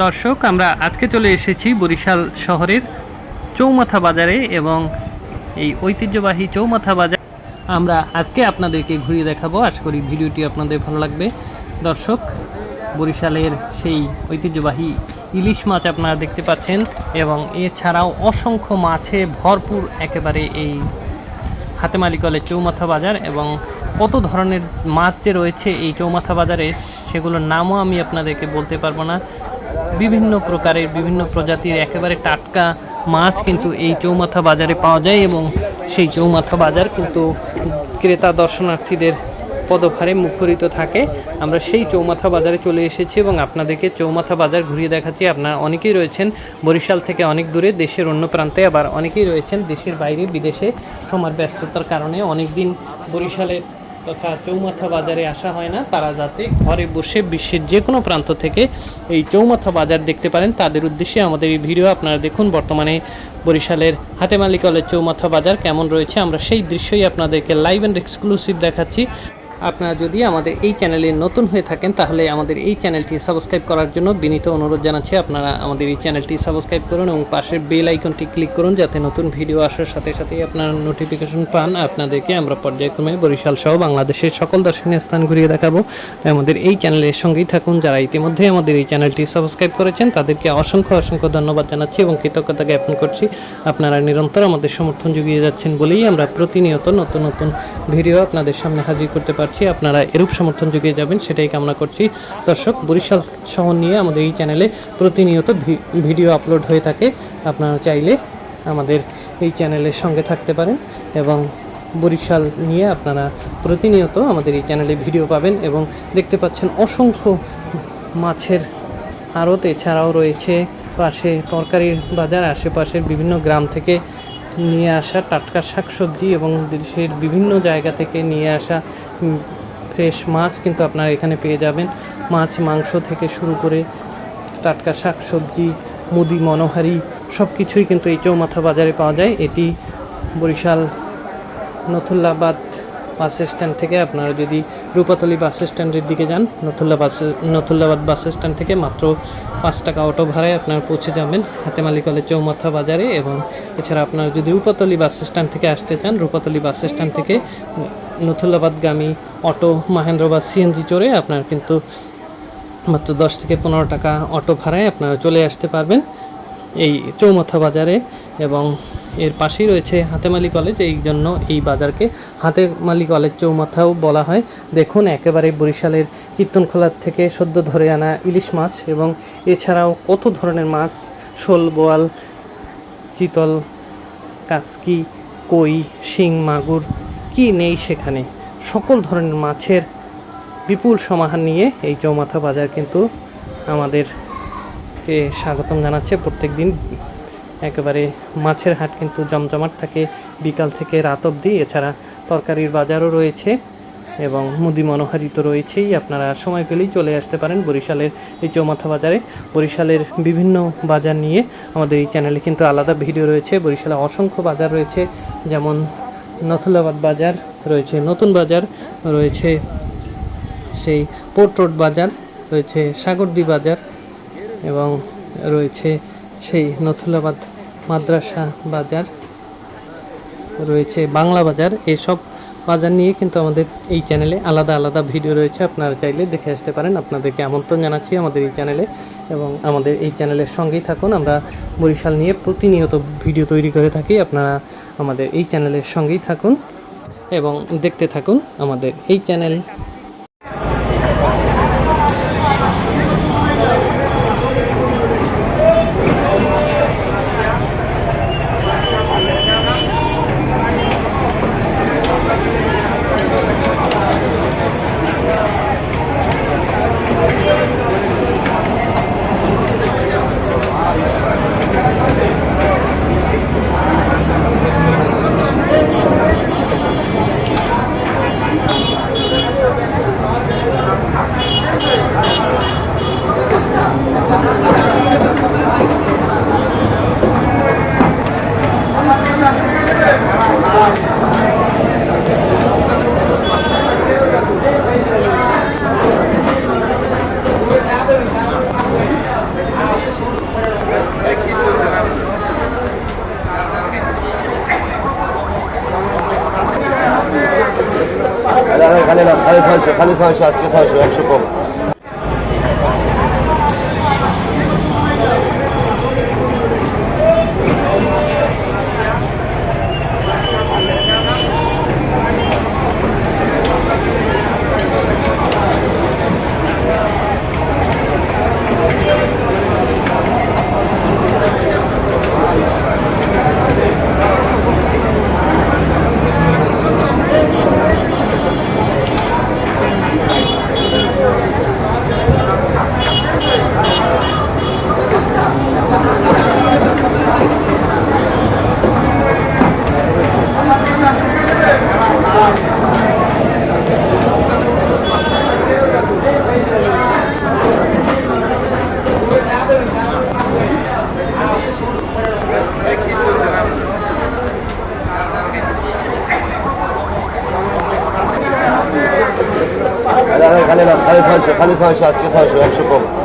দর্শক, আমরা আজকে চলে এসেছি বরিশাল শহরের চৌমাথা বাজারে এবং এই ঐতিহ্যবাহী চৌমাথা বাজার। আমরা আজকে আপনাদেরকে ঘুরিয়ে দেখাবো। আশা করি ভিডিওটি আপনাদের ভালো লাগবে। দর্শক, বরিশালের সেই ঐতিহ্যবাহী ইলিশ মাছ আপনারা দেখতে পাচ্ছেন এবং এছাড়াও অসংখ্য মাছে ভরপুর একেবারে এই হাতেমালি কলের চৌমাথা বাজার এবং কত ধরনের মাছ যে রয়েছে এই চৌমাথা বাজারে, সেগুলোর নামও আমি আপনাদেরকে বলতে পারব না। বিভিন্ন প্রকারের, বিভিন্ন প্রজাতির একেবারে টাটকা মাছ কিন্তু এই চৌমাথা বাজারে পাওয়া যায় এবং সেই চৌমাথা বাজার কিন্তু ক্রেতা দর্শনার্থীদের পদভারে মুখরিত থাকে। আমরা সেই চৌমাথা বাজারে চলে এসেছি এবং আপনাদেরকে চৌমাথা বাজার ঘুরিয়ে দেখাচ্ছি। আপনারা অনেকেই রয়েছেন বরিশাল থেকে অনেক দূরে, দেশের অন্য প্রান্তে আবার অনেকেই রয়েছেন দেশের বাইরে, বিদেশে সমার ব্যস্ততার কারণে অনেক দিন বরিশালে তথা চৌমাথা বাজারে আসা হয় না। তারা যাতে ঘরে বসে বিশ্বের যে কোনো প্রান্ত থেকে এই চৌমাথা বাজার দেখতে পারেন। তাদের উদ্দেশ্যে আমাদের এই ভিডিও আপনারা দেখুন। বর্তমানে বরিশালের হাতেমালি কলের চৌমাথা বাজার কেমন রয়েছে, আমরা সেই দৃশ্যই আপনাদেরকে লাইভ অ্যান্ড এক্সক্লুসিভ দেখাচ্ছি। আপনারা যদি আমাদের এই চ্যানেলে নতুন হয়ে থাকেন, তাহলে আমাদের এই চ্যানেলটি সাবস্ক্রাইব করার জন্য বিনীত অনুরোধ জানাচ্ছি। আপনারা আমাদের এই চ্যানেলটি সাবস্ক্রাইব করুন এবং পাশের বেল আইকনটি ক্লিক করুন যাতে নতুন ভিডিও আসার সাথে সাথেই আপনারা নোটিফিকেশন পান। আপনাদেরকে আমরা পর্যায়ক্রমে বরিশাল সহ বাংলাদেশের সকল দর্শনীয় স্থান ঘুরিয়ে দেখাবো। আমাদের এই চ্যানেলের সঙ্গেই থাকুন। যারা ইতিমধ্যে আমাদের এই চ্যানেলটি সাবস্ক্রাইব করেছেন, তাদেরকে অসংখ্য অসংখ্য ধন্যবাদ জানাচ্ছি এবং কৃতজ্ঞতা জ্ঞাপন করছি। আপনারা নিরন্তর আমাদের সমর্থন জুগিয়ে যাচ্ছেন বলেই আমরা প্রতিনিয়ত নতুন নতুন ভিডিও আপনাদের সামনে হাজির করতে পারছি। আপনারা এরূপ সমর্থন জুগিয়ে যাবেন, সেটাই কামনা করছি। দর্শক, বরিশাল শহর নিয়ে আমাদের এই চ্যানেলে প্রতিনিয়ত ভিডিও আপলোড হয়ে থাকে। আপনারা চাইলে আমাদের এই চ্যানেলের সঙ্গে থাকতে পারেন এবং বরিশাল নিয়ে আপনারা প্রতিনিয়ত আমাদের এই চ্যানেলে ভিডিও পাবেন এবং দেখতে পাচ্ছেন অসংখ্য মাছের আড়ত। এছাড়াও রয়েছে পাশে তরকারির বাজার, আশেপাশের বিভিন্ন গ্রাম থেকে নিয়ে আসা টাটকা শাকসবজি এবং দেশের বিভিন্ন জায়গা থেকে নিয়ে আসা ফ্রেশ মাছ কিন্তু আপনারা এখানে পেয়ে যাবেন। মাছ, মাংস থেকে শুরু করে টাটকা শাকসবজি, মুদি, মনোহারি সব কিছুই কিন্তু এই চৌমাথা বাজারে পাওয়া যায়। এটি বরিশাল নথুল্লাবাদ বাস স্ট্যান্ড থেকে আপনারা যদি রূপাতলি বাস স্ট্যান্ডের দিকে যান নথুল্লা বাস নথুল্লাবাদ বাস স্ট্যান্ড থেকে মাত্র পাঁচ টাকা অটো ভাড়ায় আপনারা পৌঁছে যাবেন হাতেমালি কলেজ চৌমাথা বাজারে এবং এছাড়া আপনারা যদি রূপাতলি বাস স্ট্যান্ড থেকে আসতে চান, রূপাতলি বাস স্ট্যান্ড থেকে নথুল্লাবাদগামী অটো মাহেন্দ্র বা সিএনজি চড়ে আপনার কিন্তু মাত্র দশ থেকে পনেরো টাকা অটো ভাড়ায় আপনারা চলে আসতে পারবেন এই চৌমাথা বাজারে এবং এর পাশেই রয়েছে হাতেমালি কলেজ এই জন্য এই বাজারকে হাতেমালি কলেজ চৌমাথাও বলা হয়। দেখুন, একেবারে বরিশালের কীর্তনখোলার থেকে সদ্য ধরে আনা ইলিশ মাছ এবং এছাড়াও কত ধরনের মাছ? শোল, বোয়াল, চিতল, কাসকি, কই, শিং, মাগুর, কি নেই সেখানে? সকল ধরনের মাছের বিপুল সমাহার নিয়ে এই চৌমাথা বাজার কিন্তু আমাদেরকে স্বাগতম জানাচ্ছে প্রত্যেক দিন একেবারে মাছের হাট কিন্তু জমজমাট থাকে বিকাল থেকে রাত অবধি। এছাড়া তরকারির বাজারও রয়েছে এবং মুদি মনোহারি তো রয়েছেই। আপনারা সময় পেলেই চলে আসতে পারেন বরিশালের এই চৌমাথা বাজারে। বরিশালের বিভিন্ন বাজার নিয়ে আমাদের এই চ্যানেলে কিন্তু আলাদা ভিডিও রয়েছে। বরিশালে অসংখ্য বাজার রয়েছে, যেমন নথুলাবাদ বাজার রয়েছে, নতুন বাজার রয়েছে, সেই পোর্ট রোড বাজার রয়েছে, সাগরদি বাজার এবং রয়েছে সেই নথুলাবাদ মাদ্রাসা বাজার রয়েছে, বাংলা বাজার। এসব বাজার নিয়ে কিন্তু আমাদের এই চ্যানেলে আলাদা আলাদা ভিডিও রয়েছে। আপনারা চাইলে দেখে আসতে পারেন। আপনাদেরকে আমন্ত্রণ জানাচ্ছি আমাদের এই চ্যানেলে এবং আমাদের এই চ্যানেলের সঙ্গেই থাকুন। আমরা বরিশাল নিয়ে প্রতিনিয়ত ভিডিও তৈরি করে থাকি। আপনারা আমাদের এই চ্যানেলের সঙ্গেই থাকুন এবং দেখতে থাকুন আমাদের এই চ্যানেল। খালি খালি ছয়শো খালি ছয়শো আজকে ছয়শো একশো কম 来了，还得上去，还得上去，还得上去，上去过。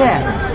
Yeah.